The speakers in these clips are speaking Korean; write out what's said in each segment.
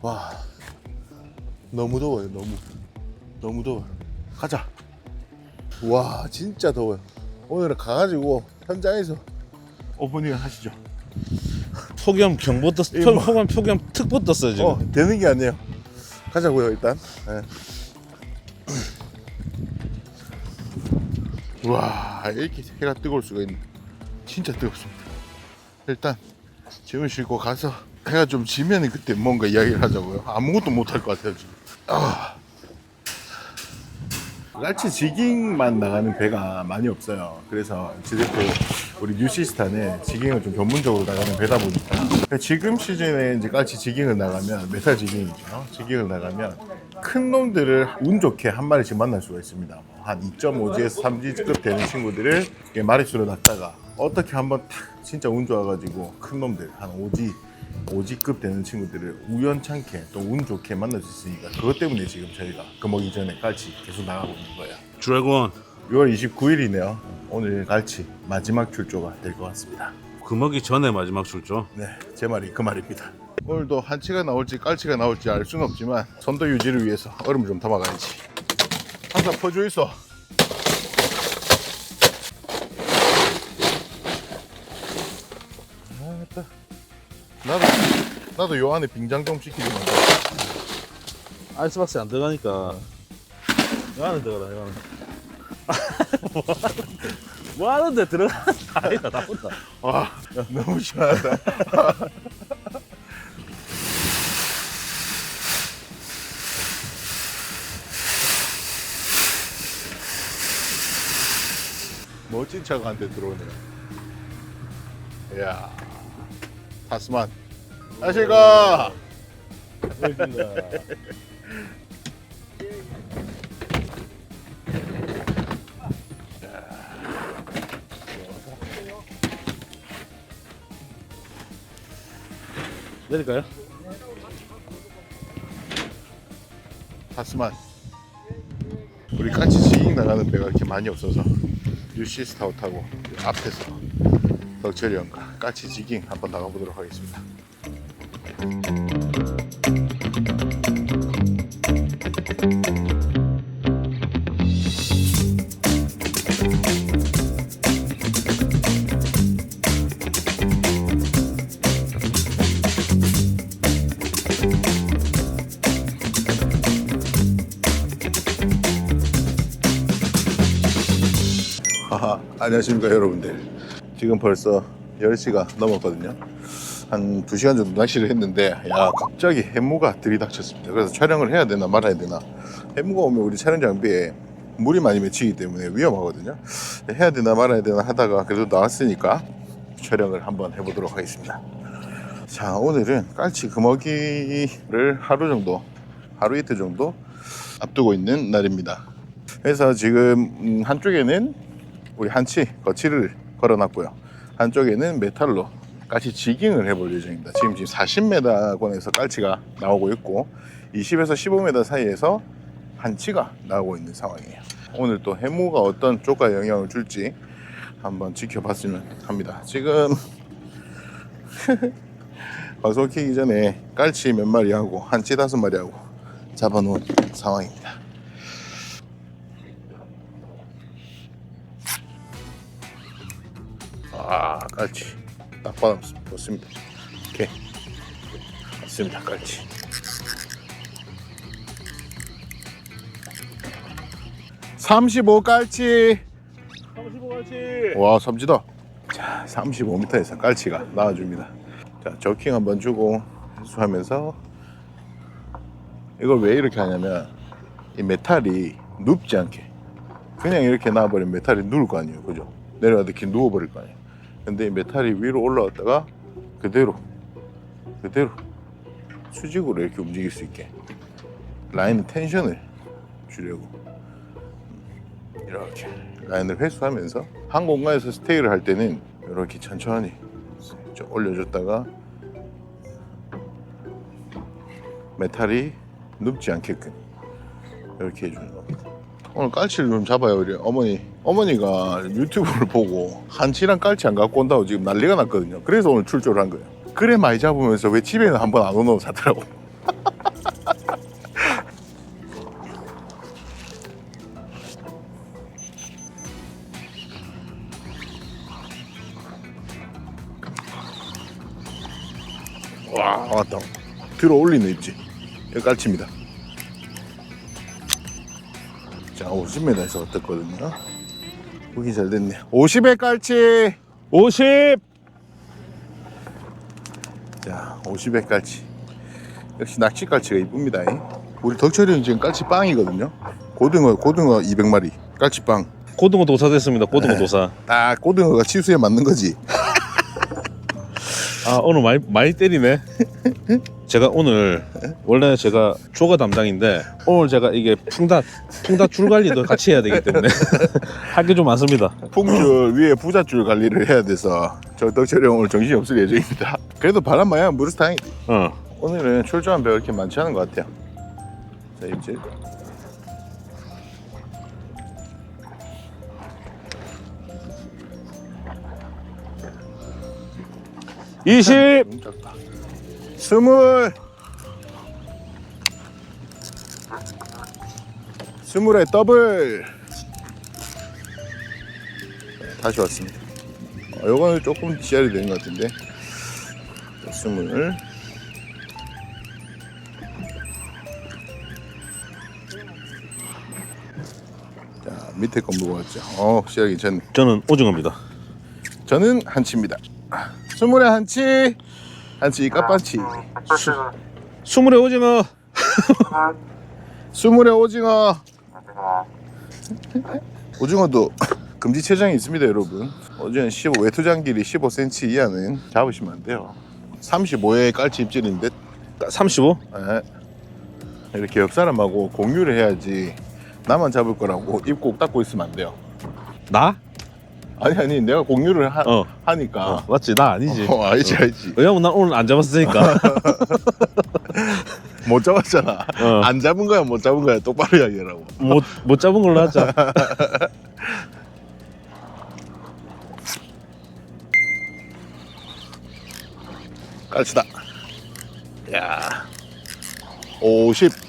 와 너무 더워요 너무. 너무 더워 가자. 와 진짜 더워요. 오늘은 가가지고 현장에서 오프닝을 하시죠. 폭염 경보 떴, 이거 뭐- 폭염 폭염 특보 떴어요 지금. 어 되는 게 아니에요. 가자고요 일단. 네. 와 이렇게 해가 뜨거울 수가 있네. 진짜 뜨겁습니다. 일단 짐을 싣고 가서 해가 좀 지면 그때 뭔가 이야기를 하자고요 아무것도 못 할 것 같아요 지금 아. 날치 지깅만 나가는 배가 많이 없어요. 그래서 지대표 우리 뉴시스탄에 지깅을 좀 전문적으로 나가는 배다 보니까 지금 시즌에 이제 깔치 지깅을 나가면 메탈 지깅이죠. 지깅을 나가면 큰 놈들을 운 좋게 한 마리씩 만날 수가 있습니다. 뭐한 2.5G에서 3G급 되는 친구들을 마리수로 놨다가 어떻게 한번 탁 진짜 운 좋아가지고 큰 놈들 한 5G 5G급 되는 친구들을 우연찮게 또 운 좋게 만날 수 있으니까 그것 때문에 지금 저희가 금오기 전에 깔치 계속 나가고 있는 거예요. 드래곤 6월 29일이네요. 오늘 갈치 마지막 출조가 될 것 같습니다. 금어기 전에 마지막 출조. 네, 제 말이 그 말입니다. 오늘도 한치가 나올지 깔치가 나올지 알 수는 없지만 선도 유지를 위해서 얼음을 좀 담아가야지. 항상 퍼져 있어. 나도 나도 요 안에 빙장 좀 시키지 마. 아이스박스에 안 들어가니까. 이 안에 들어가라 이 안에. 뭐 하는데 들어가? 아니다 나쁘다. 와, 야, 너무 시원하다. 멋진 차가 한 대 들어오네요. 이야, 타스만. 아시가 내릴까요? 타스만. 우리 같이 지깅 나가는 배가 이렇게 많이 없어서 뉴시스 타워 타고 앞에서 덕철이 형과 까치 지깅 한번 나가보도록 하겠습니다. 안녕하십니까 여러분들. 지금 벌써 10시가 넘었거든요. 한 2시간 정도 낚시를 했는데 야 갑자기 해무가 들이닥쳤습니다. 그래서 촬영을 해야 되나 말아야 되나 해무가 오면 우리 촬영 장비에 물이 많이 맺히기 때문에 위험하거든요. 해야 되나 말아야 되나 하다가 그래도 나왔으니까 촬영을 한번 해보도록 하겠습니다. 자 오늘은 깔치 금어기를 하루 정도 하루 이틀 정도 앞두고 있는 날입니다. 그래서 지금 음, 한쪽에는 우리 한치 거치를 걸어놨고요. 한쪽에는 메탈로 까치 지깅을 해볼 예정입니다. 지금 지금 40m권에서 깔치가 나오고 있고 20에서 15m 사이에서 한치가 나오고 있는 상황이에요. 오늘 또 해무가 어떤 쪽과 영향을 줄지 한번 지켜봤으면 합니다. 지금 방송 키기 전에 깔치 몇 마리 하고 한치 다섯 마리 하고 잡아놓은 상황입니다. 아 깔치. 딱 받았습니다. 오케이. 맞습니다 깔치. (35) 깔치. 35갈치. 와 삼지다. 자 35m에서 깔치가 나와줍니다. 자 저킹 한번 주고 해수하면서 이걸 왜 이렇게 하냐면 이 메탈이 눕지 않게 그냥 이렇게 놔버리면 메탈이 누울 거 아니에요. 그죠? 내려가다 이렇게 누워버릴 거 아니에요 근데 이 메탈이 위로 올라왔다가 그대로 그대로 수직으로 이렇게 움직일 수 있게 라인 텐션을 주려고 이렇게 라인을 회수하면서 한 공간에서 스테이를 할 때는 이렇게 천천히 좀 올려줬다가 메탈이 눕지 않게끔 이렇게 해주는 겁니다. 오늘 깔치를 좀 잡아요 우리 어머니 어머니가 유튜브를 보고 한치랑 깔치 안 갖고 온다고 지금 난리가 났거든요. 그래서 오늘 출조를 한 거예요. 그래 많이 잡으면서 왜 집에는 한 번 안 오노 사더라고. 와 왔다 들어 올리는 있지 여기 깔칩니다 자 50m에서 떴거든요. 보기 잘 됐네. 50에 깔치. 50 자 50에 깔치. 역시 낚시 깔치가 이쁩니다 우리 덕철이는 지금 깔치 빵이거든요. 고등어 고등어 200마리. 깔치 빵. 고등어 도사 됐습니다. 고등어 네. 도사. 딱 고등어가 치수에 맞는 거지. 아 오늘 많이 많이 때리네 제가 오늘 원래 제가 조가 담당인데 오늘 제가 이게 풍다 풍다 줄 관리도 같이 해야 되기 때문에 할 게 좀 많습니다. 풍줄 위에 부잣줄 관리를 해야 돼서 저 덕철이 형 오늘 정신이 없을 예정입니다. 그래도 바람 마야 무르스탕이 어. 오늘은 출조한 배가 이렇게 많지 않은 것 같아요. 자, 이제. 이십 음, 작다. 스물 스물에 더블 다시 왔습니다. 어, 요거는 조금 지혈이 되는 것 같은데 자, 스물 자 밑에 거 먹어봤죠. 어 시작이 괜찮네. 저는 오징어입니다 저는 한치입니다. 스물에 한치, 한치 까빠치, 스물의 오징어 스물에 오징어. 오징어도 금지 체장이 있습니다, 여러분. 오징어 15 외투장 길이 15cm 이하는 잡으시면 안 돼요. 35에 깔치 입질인데 35 에, 이렇게 옆 사람하고 공유를 해야지 나만 잡을 거라고 입꼭 닫고 있으면 안 돼요. 나? 아니 아니 내가 공유를 하, 어. 하니까 어, 맞지 나 아니지 어, 알지 알지 왜냐면 나 오늘 안 잡았으니까 못 잡았잖아. 어. 안 잡은 거야 못 잡은 거야 똑바로 이야기하라고. 못, 못 잡은 걸로 하자 깔치다. 야. 50.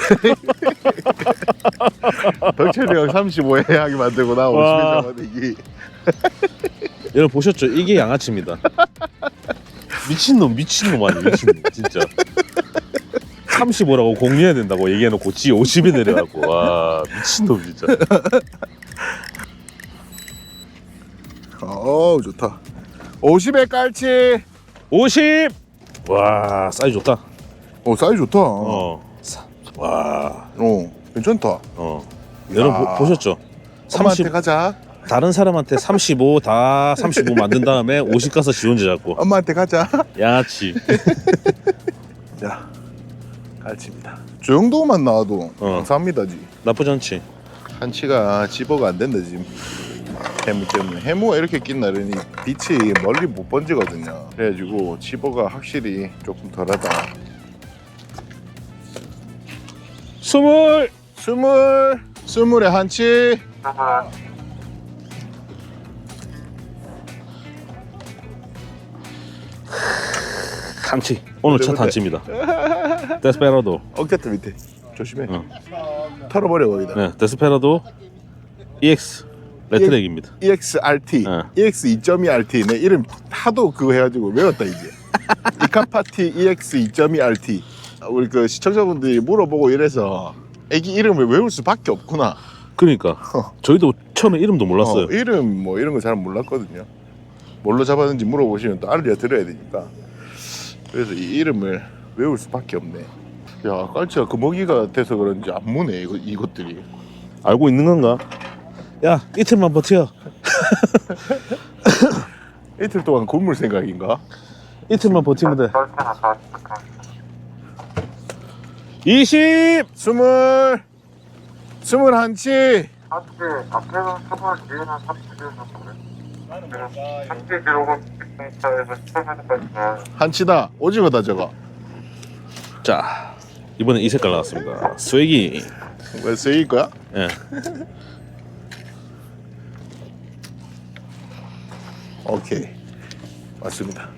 덕철이 형 35에 하게 만들고 나 50에 와. 잡아내기. 여러분 보셨죠? 이게 양아치입니다 미친놈 미친놈 아니 미친놈 진짜 35라고 공유해야 된다고 얘기해놓고 지 50에 내려갖고 와 미친놈 진짜 어우 좋다. 50에 깔치. 50! 와 사이즈 좋다 어 사이즈 좋다. 어, 어. 사- 와, 괜찮다. 어. 여러분 야. 보, 보셨죠? 엄마한테 30 가자. 다른 사람한테 35 다 35 만든 다음에 50 가서 지 혼자 잡고 엄마한테 가자. 양아치 자, 깔치입니다. 저 정도만 나와도 어. 감사합니다지. 나쁘지 않지 한치가 집어가 안 된다 지금 해무 때문에 해무가 이렇게 낀 날은 이 빛이 멀리 못 번지거든요 그래가지고 집어가 확실히 조금 덜하다 스물. 스물. 스물에 한치. 한치. 오늘 첫 근데- 한치입니다. 데스페라도. 어깨트 밑에. 조심해. 어. 털어버려 거기다. 네 데스페라도 EX 레트렉입니다. EXRT 어. EX 2.2RT 내 이름 하도 그거 해가지고 외웠다 이제. 이카파티 EX 2.2RT 우리 그 시청자분들이 물어보고 이래서 애기 이름을 외울 수밖에 없구나 그러니까 저희도 처음에 이름도 몰랐어요 어, 이름 뭐 이런 거 잘 몰랐거든요. 뭘로 잡았는지 물어보시면 또 알려드려야 되니까. 그래서 이 이름을 외울 수밖에 없네. 야, 깔치가 금어기가 돼서 그런지 안 무네 이거, 이것들이. 알고 있는 건가? 야 이틀만 버텨 이틀 동안 굶을 생각인가? 이틀만 버티면 돼 20! 스물, 스물 한치. 한치 앞에는 스물 뒤에는 삼십에서 한치 기록은 10m에서 10m까지 한치다. 오징어다 저거. 자 이번엔 이 색깔 나왔습니다 스웨기 왜 쓰일 거야? 예. 오케이. 맞습니다.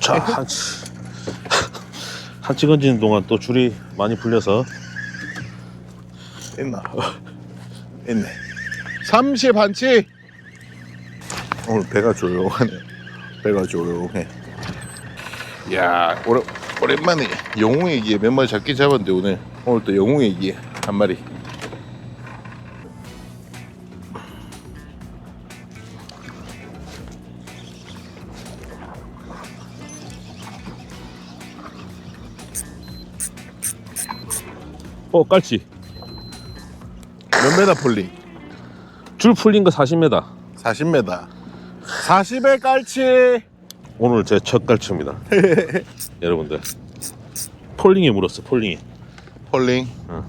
자 한치 한 찍어지는 동안 또 줄이 많이 풀려서 있나? 있네. 30 한치. 오늘 배가 조용하네. 배가 조용해. 야, 오래, 오랜만에 영웅애기에 몇 마리 잡긴 잡았는데 오늘 오늘 또 영웅애기에 한 마리. 어 깔치 몇 메다 폴링? 줄 풀린 거 40m 40m. 40에 깔치. 오늘 제 첫 깔치입니다 여러분들 폴링에 물었어 폴링에 폴링. 응.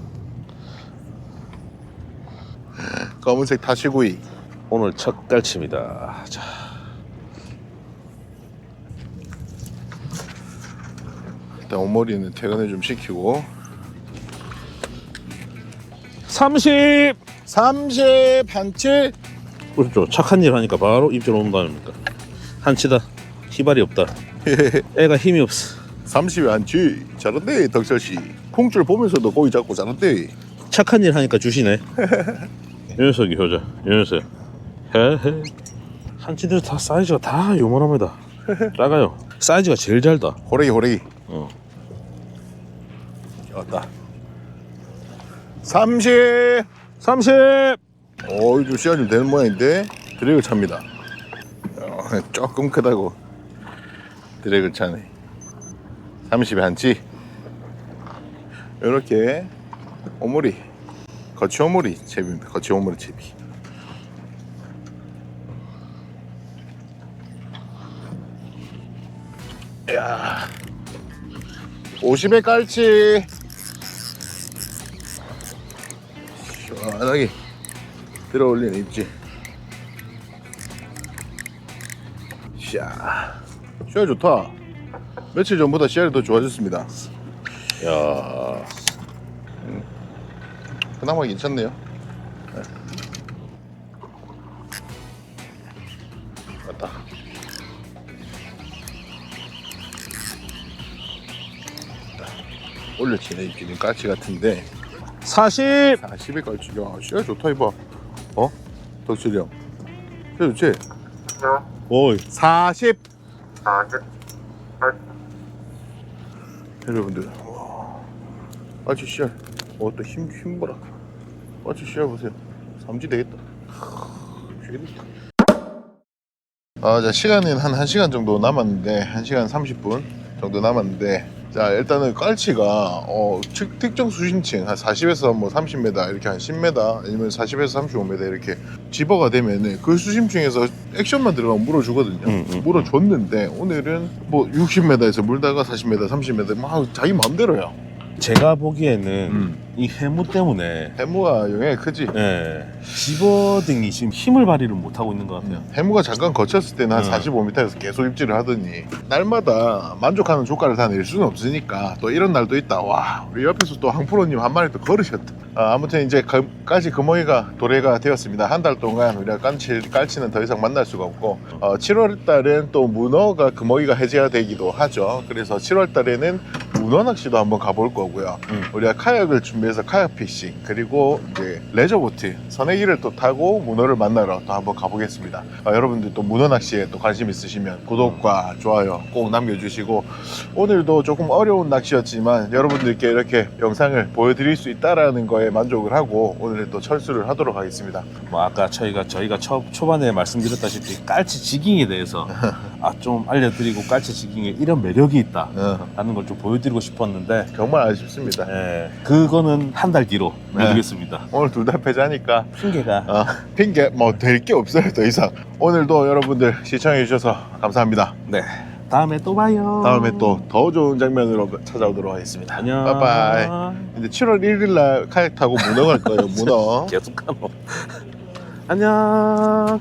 검은색 다시구이. 오늘 첫 깔치입니다 자 일단 오머리는 퇴근을 좀 시키고 30 30 한치. 그렇죠 착한 일 하니까 바로 입질 온다 아닙니까 한치다 희발이 없다 애가 힘이 없어 30에 한치. 잘한대 덕철 씨. 콩줄 보면서도 고기 잡고 잘한대. 착한 일 하니까 주시네 이 녀석이 효자 헤헤 한치들 다 사이즈가 다 요만합니다 작아요 사이즈가 제일 잘다 호래기 호래기. 어. 왔다. 30. 30 어, 좀 시간 좀 되는 모양인데 드래그 찹니다. 어, 조금 크다고 드래그 차네. 30에 한치. 이렇게 오모리 거치 오모리 채비입니다. 거치 오모리 채비. 야, 50에 깔치. 시원하게 들어 올리는 입지. 샤, 시야 좋다. 며칠 전보다 시야이 더 좋아졌습니다. 야 그나마 괜찮네요. 네. 맞다. 올려치네 입지는 까치 같은데 40 40에 깔치 야 시야 좋다 이봐. 어? 덕질이 형 시야 좋지? 요 오이. 40 40 여러분들 와. 까치 씨알 어또 힘 힘 봐라. 까치 씨알 보세요. 삼지 되겠다. 아, 자 시간은 한 1시간 정도 남았는데 1시간 30분 정도 남았는데 자 일단은 깔치가 어 특- 특정 수심층 한 40에서 뭐 30m 이렇게 한 10m 아니면 40에서 35m 이렇게 집어가 되면은 그 수심층에서 액션만 들어가면 물어주거든요 응, 응. 물어줬는데 오늘은 뭐 60m에서 물다가 40m 30m 막 자기 마음대로요 제가 보기에는 음. 이 해무 때문에. 해무가 영향이 크지. 예, 집어등이 지금 힘을 발휘를 못하고 있는 것 같아요. 해무가 잠깐 거쳤을 때는 한 음. 45m에서 계속 입질을 하더니 날마다 만족하는 조가를 다 낼 수는 없으니까 또 이런 날도 있다. 와 우리 옆에서 또 항프로님 한 마리 또 걸으셨다. 아, 아무튼 이제 그, 까지 금어이가 도래가 되었습니다. 한 달 동안 우리가 깔치, 깔치는 더 이상 만날 수가 없고 어, 7월 달은 또 문어가 금어이가 해제가 되기도 하죠. 그래서 7월 달에는 문어 낚시도 한번 가볼 거고요. 음. 우리가 카약을 준비 해서 카약 피싱 그리고 이제 레저보트 선해기를 또 타고 문어를 만나러 또 한번 가보겠습니다. 아, 여러분들 또 문어 낚시에 또 관심 있으시면 구독과 좋아요 꼭 남겨주시고 오늘도 조금 어려운 낚시였지만 여러분들께 이렇게 영상을 보여드릴 수 있다라는 거에 만족을 하고 오늘 또 철수를 하도록 하겠습니다. 뭐 아까 저희가 저희가 초, 초반에 말씀드렸다시피 깔치 지깅에 대해서 아 좀 알려드리고 깔치 지깅에 이런 매력이 있다 어, 라는 걸 좀 보여드리고 싶었는데 정말 아쉽습니다. 예, 그거는 한 달 뒤로 네. 해드리겠습니다 오늘 둘 다 패자니까 핑계가 어, 핑계 뭐 될 게 없어요 더 이상. 오늘도 여러분들 시청해 주셔서 감사합니다. 네 다음에 또 봐요 다음에 또 더 좋은 장면으로 찾아오도록 하겠습니다. 안녕 빠이빠이. 이제 7월 1일 날 카약 타고 문어 갈 거예요. 문어. 계속 가노 안녕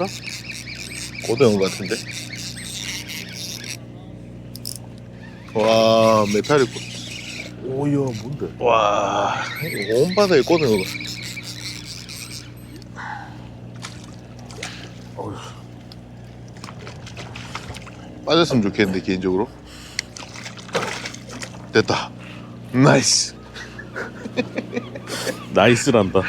왔어? 고등어 같은데. 와 메탈이 고... 오야 뭔데? 와 온 바다에 고등어가. 빠졌으면 좋겠는데 개인적으로 됐다 나이스 나이스란다.